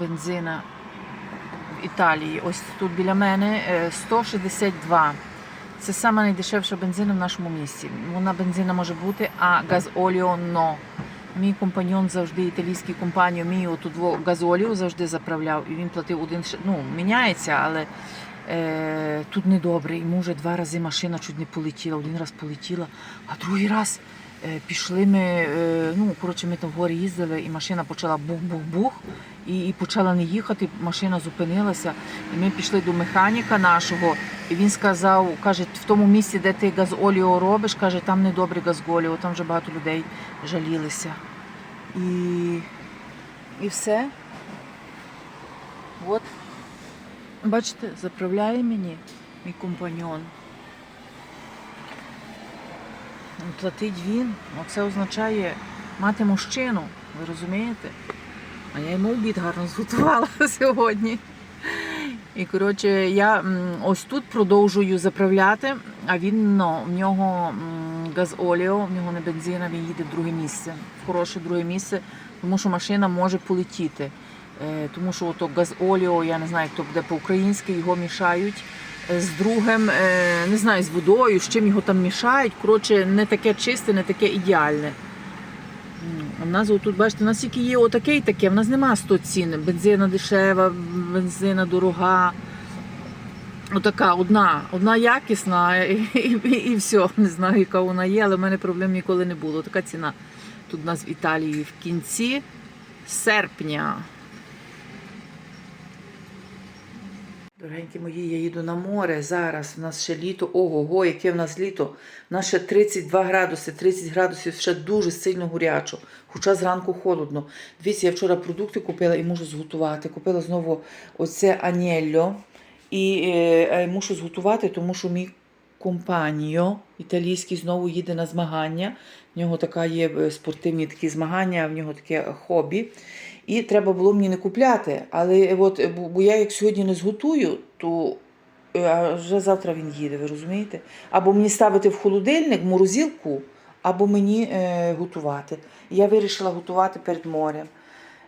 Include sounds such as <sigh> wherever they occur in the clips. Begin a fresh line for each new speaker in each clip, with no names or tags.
бензина в Італії. Ось тут біля мене е, 162. Це саме найдешевша бензина в нашому місті. Вона бензина може бути, а газоліо но. Мій компаньон завжди італійський компанію, мій отут газоліо завжди заправляв, і він платив один ну, міняється, але е, тут недобре. Йому вже два рази машина чуть не полетіла. Один раз полетіла, а другий раз е, пішли ми. Е, ну, коротше, ми там в горі їздили, і машина почала бух-бух-бух. І, і почала не їхати, машина зупинилася. І ми пішли до механіка нашого, і він сказав, каже, в тому місці, де ти газоліо робиш, каже, там недобре газоліо, там вже багато людей жалілися. І, і все. От. Бачите, заправляє мені мій компаньон. Платить він. Це означає мати мужчину, ви розумієте? А я йому обід гарно зготувала <laughs> сьогодні. І коротше, я ось тут продовжую заправляти, а він ну, в нього газоліо, в нього не бензина, він їде в друге місце. В хороше друге місце, тому що машина може полетіти. Е, Тому що ото газоліо, я не знаю, як то буде по-українськи, його мішають з другим, е, не знаю, з водою, з чим його там мішають. Коротше, не таке чисте, не таке ідеальне. В нас тут, бачите, у нас тільки є отаке і таке, в нас нема 100 цін. Бензина дешева, бензина дорога. Отака одна, одна якісна і, і, і все. Не знаю, яка вона є, але в мене проблем ніколи не було. Така ціна тут у нас в Італії в кінці серпня. Дорогенькі мої, я їду на море зараз. У нас ще літо. Ого-го, яке в нас літо. У нас ще 32 градуси, 30 градусів, ще дуже сильно горячо. Хоча зранку холодно. Дивіться, я вчора продукти купила і можу зготувати. Купила знову оце анєльо. І е, е, мушу зготувати, тому що мій компаніо італійський знову їде на змагання. В нього така є е, спортивні такі змагання, в нього таке хобі. І треба було мені не купляти. Але от, бо, я як сьогодні не зготую, то е, вже завтра він їде, ви розумієте? Або мені ставити в холодильник, морозилку, або мені е, готувати. Я вирішила готувати перед морем.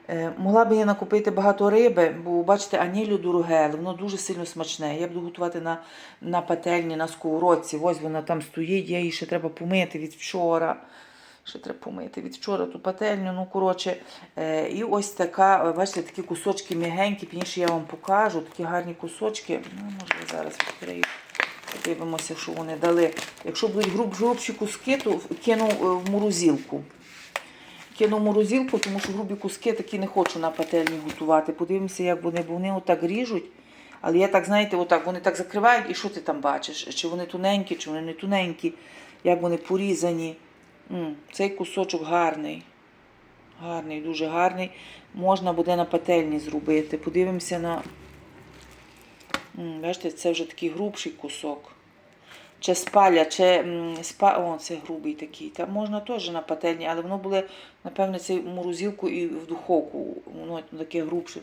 Е, могла би я накупити багато риби, бо бачите, анілю дороге, воно дуже сильно смачне. Я буду готувати на, на пательні, на сковородці. Ось вона там стоїть, я її ще треба помити від вчора. Ще треба помити від вчора ту пательню. Ну, коротше, е, і ось така, е, бачите, такі кусочки м'ягенькі, пізніше я вам покажу. Такі гарні кусочки. Ну, може, я зараз відкрию. Подивимося, що вони дали. Якщо будуть груб, грубші куски, то кину е, в морозилку. Кину в морозилку, тому що грубі куски такі не хочу на пательні готувати. Подивимося, як вони, бо вони отак ріжуть. Але я так, знаєте, отак, вони так закривають, і що ти там бачиш? Чи вони тоненькі, чи вони не тоненькі, як вони порізані. Цей кусочок гарний. Гарний, дуже гарний. Можна буде на пательні зробити. Подивимося на. Бачите, це вже такий грубший кусок. Чи спаля, чи м, спа... О, це грубий такий. Та можна теж на пательні, але воно буде, напевне, це в морозилку і в духовку. Воно таке грубше.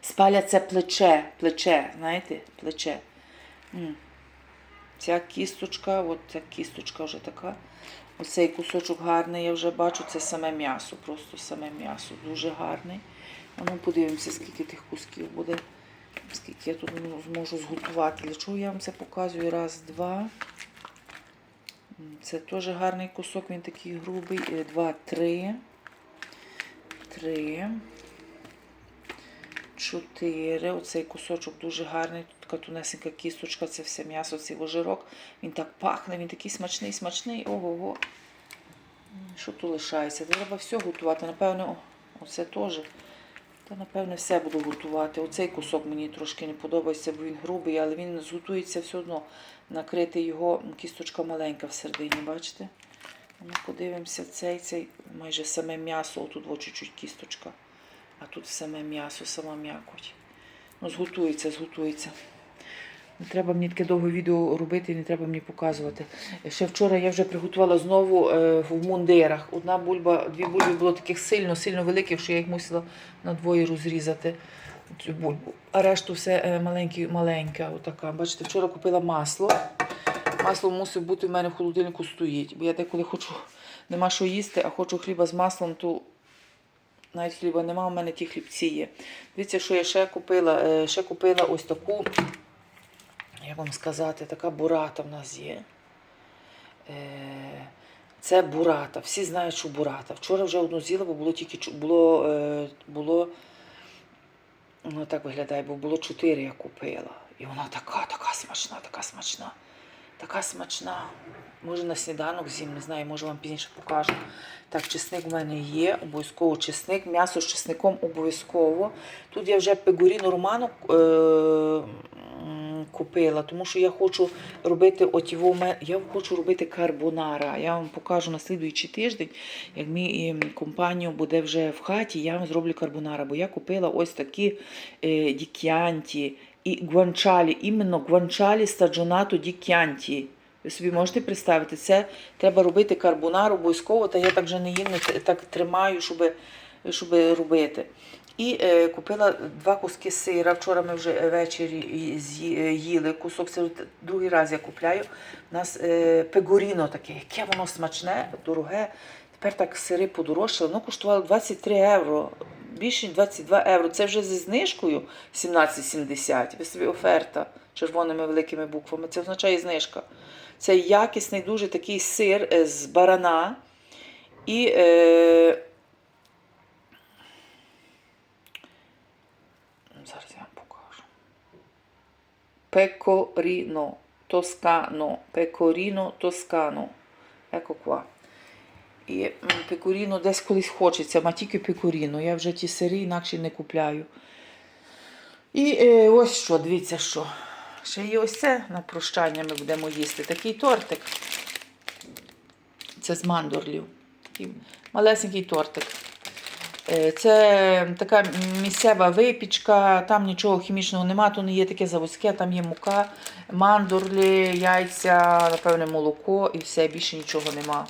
Спаля це плече, плече, знаєте, плече. Ця кісточка, от ця кісточка вже така. Оцей кусочок гарний, я вже бачу, це саме м'ясо, просто саме м'ясо. Дуже гарний. А ну подивимося, скільки тих кусків буде. Скільки я тут зможу зготувати. Для чого я вам це показую? Раз, два. Це теж гарний кусок, він такий грубий. Е, Два, три. Три. Чотири. Оцей кусочок дуже гарний. Тут така тунесенька кісточка, це все м'ясо, цей вожирок. Він так пахне, він такий смачний, смачний. Ого-го. Що тут лишається? Треба все готувати. Напевно, оце теж. Та, напевне, все буду готувати. Оцей кусок мені трошки не подобається, бо він грубий, але він зготується все одно. Накрити його, кісточка маленька всередині, бачите? Ну, подивимося, цей, цей майже саме м'ясо, отут чуть-чуть кісточка. А тут саме м'ясо, сама м'якоть. Ну, зготується, зготується. Не треба мені таке довге відео робити, не треба мені показувати. Ще вчора я вже приготувала знову е, в мундирах. Одна бульба, дві бульби було таких сильно, сильно великих, що я їх мусила на двоє розрізати. Цю бульбу. А решту все е, маленьке, маленьке. Отака. Бачите, вчора купила масло. Масло мусить бути в мене в холодильнику стоїть. Бо я деколи хочу, нема що їсти, а хочу хліба з маслом, то Навіть хліба нема, у мене ті хлібці є. Дивіться, що я ще купила. Е, Ще купила ось таку, як вам сказати, така бурата в нас є. Е, Це бурата. Всі знають, що бурата. Вчора вже одну з'їла, бо було тільки було, е, було ну так виглядає, бо було чотири я купила. І вона така, така смачна, така смачна. Така смачна. Може на сніданок з'їм, не знаю, може вам пізніше покажу. Так, чесник в мене є, обов'язково чесник, м'ясо з чесником обов'язково. Тут я вже пегуріну роману е, купила, тому що я хочу робити отіво, я хочу робити карбонара. Я вам покажу на слідуючий тиждень, як мій компанію буде вже в хаті, я вам зроблю карбонара. Бо я купила ось такі е, дікянті і гуанчалі, іменно гуанчалі стаджонато дікянті. Ви собі можете представити, це треба робити карбонар обов'язково, та я так вже не їм не так тримаю, щоб, щоб робити. І е, купила два куски сира. Вчора ми вже ввечері їли кусок сиру. Другий раз я купляю. У нас е, пегоріно таке, яке воно смачне, дороге. Тепер так сири подорожчали. Воно коштувало 23 євро. Більше ніж 22 євро. Це вже зі знижкою 17,70. Ви собі оферта червоними великими буквами. Це означає знижка. Це якісний дуже такий сир е, з барана. І е, зараз я вам покажу. Пекоріно Тоскано. Пекоріно Тоскано. Еко qua. І м, пекоріно десь колись хочеться, ма тільки пекоріно. Я вже ті сири інакше не купляю. І е, ось що, дивіться що. Ще є ось це на прощання ми будемо їсти. Такий тортик. Це з мандорлів. Такий малесенький тортик. Е, Це така місцева випічка, там нічого хімічного нема, то не є таке заводське, там є мука, мандорлі, яйця, напевне, молоко і все, більше нічого нема.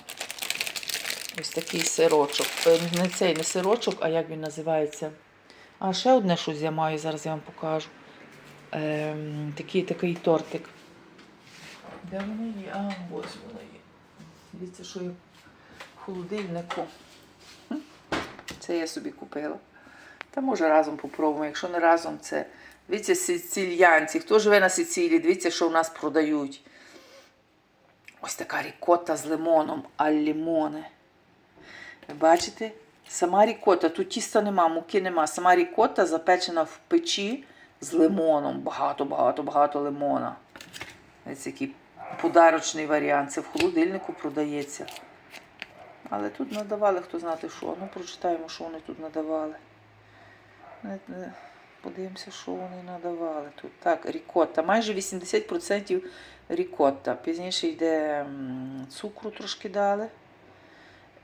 Ось такий сирочок. Е, Не цей, не сирочок, а як він називається? А ще одне щось я маю, зараз я вам покажу. Ем, такий, такий тортик. Де воно є? А, ось воно є. Дивіться, що є в холодильнику. Це я собі купила. Та може разом попробуємо. Якщо не разом, це. Дивіться, сицильянці. Хто живе на Сицилії, дивіться, що в нас продають. Ось така рікота з лимоном, аль лімоне. Бачите? Сама рікота, тут тіста нема, муки нема. Сама рікота запечена в печі з лимоном. Багато, багато, багато лимона. Ось який подарочний варіант. Це в холодильнику продається. Але тут надавали, хто знати що. Ну, прочитаємо, що вони тут надавали. Подивимося, що вони надавали тут. Так, рікотта. Майже 80% рікотта. Пізніше йде цукру трошки дали.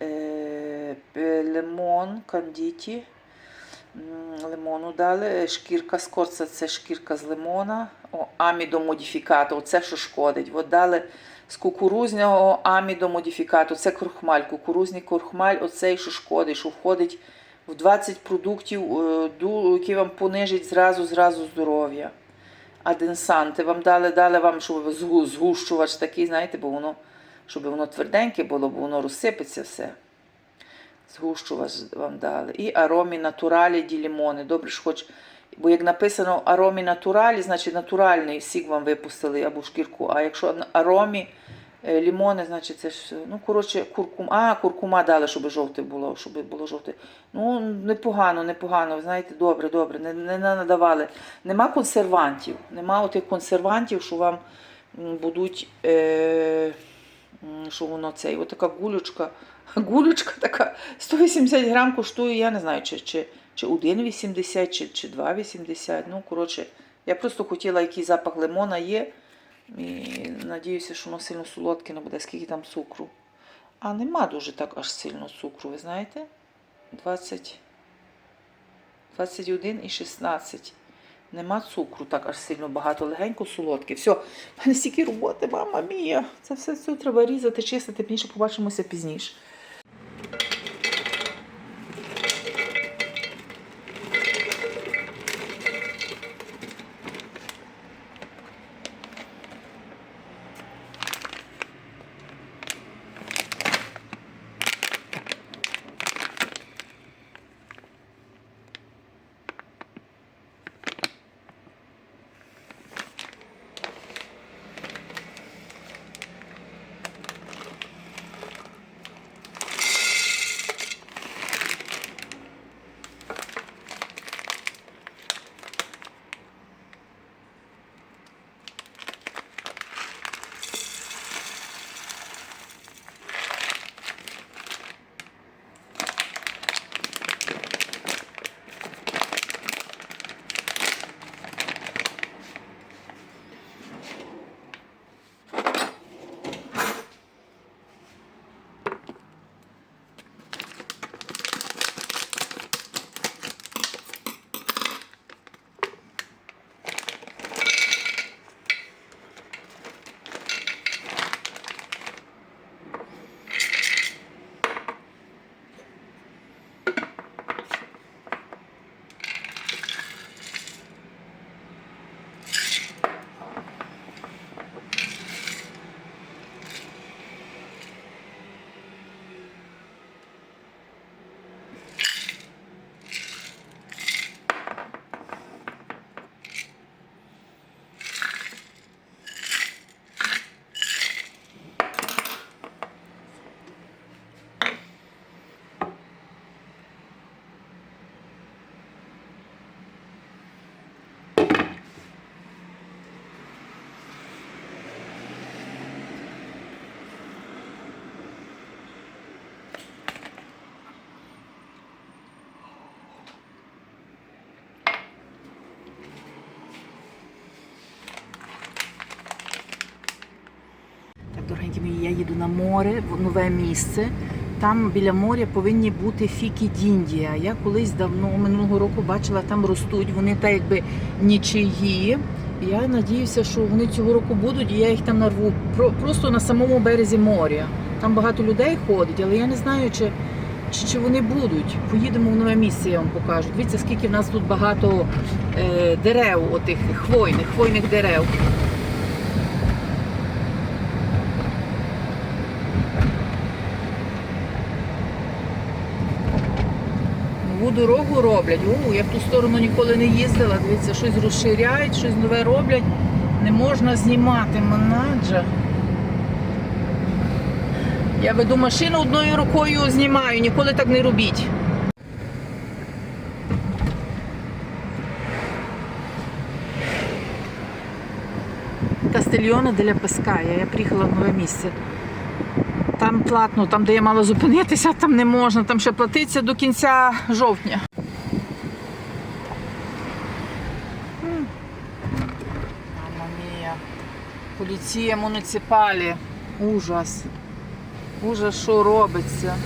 Е, лимон, кандіті. Лимону дали. Е, Шкірка скорца це шкірка з лимона. О, амідомодифікату, оце що шкодить. От дали з кукурузного амідомодифікату. Це крохмаль. Кукурузний крохмаль, оцей, що шкодить, що входить в 20 продуктів, е, які вам понижать зразу зразу здоров'я. Аденсанти вам дали, дали вам, щоб згущувач такий, знаєте, бо воно, щоб воно тверденьке було, бо воно розсипеться все. Згущувач вам дали. І аромі натуралі ді лімони. Добре ж хоч. Бо як написано аромі натуралі, значить натуральний сік вам випустили або шкірку. А якщо аромі е, лімони, значить це ж, ну, коротше, куркум. А, куркума дали, щоб жовте було, щоб було жовте. Ну, непогано, непогано. Ви знаєте, добре, добре. Не, не надавали. Нема консервантів. Нема отих консервантів, що вам будуть. Е, що воно цей, отака гулючка. <laughs> Гулючка така 180 грам коштує, я не знаю, чи, чи, чи 1,80, чи, чи 2,80. Ну, коротше, я просто хотіла, який запах лимона є. І надіюся, що воно сильно солодке не буде, скільки там цукру. А нема дуже так аж сильно цукру, ви знаєте? 20, 21 і 16. Нема цукру так аж сильно багато, легенько солодке. Все, мене стільки роботи, мама мія. Це все, все треба різати, чистити, пізніше побачимося пізніше. Я їду на море, в нове місце. Там біля моря повинні бути фіки Діндія. Я колись давно минулого року бачила, там ростуть. Вони так якби нічиї. Я надіюся, що вони цього року будуть, і я їх там нарву Про- просто на самому березі моря. Там багато людей ходить, але я не знаю, чи, чи, чи вони будуть. Поїдемо в нове місце, я вам покажу. Дивіться, скільки в нас тут багато е, дерев, отих хвойних, хвойних дерев. Дорогу роблять. О, я в ту сторону ніколи не їздила. Дивіться, щось розширяють, щось нове роблять. Не можна знімати манаджа. Я веду машину одною рукою знімаю, ніколи так не робіть. Кастельйоне деля Пеская. Я приїхала в нове місце. Там платно, там, де я мала зупинитися, там не можна, там ще платиться до кінця жовтня. Мама мія. Поліція муніципалі. Ужас. Ужас, що робиться.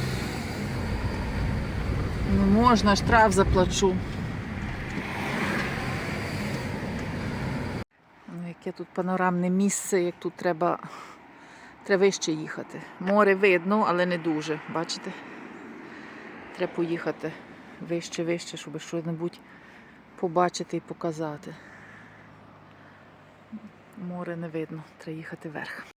Не можна, штраф заплачу. Ну, яке тут панорамне місце, як тут треба, треба вище їхати. Море видно, але не дуже. Бачите? Треба поїхати вище, вище, щоб щось побачити і показати. Море не видно, треба їхати вверх.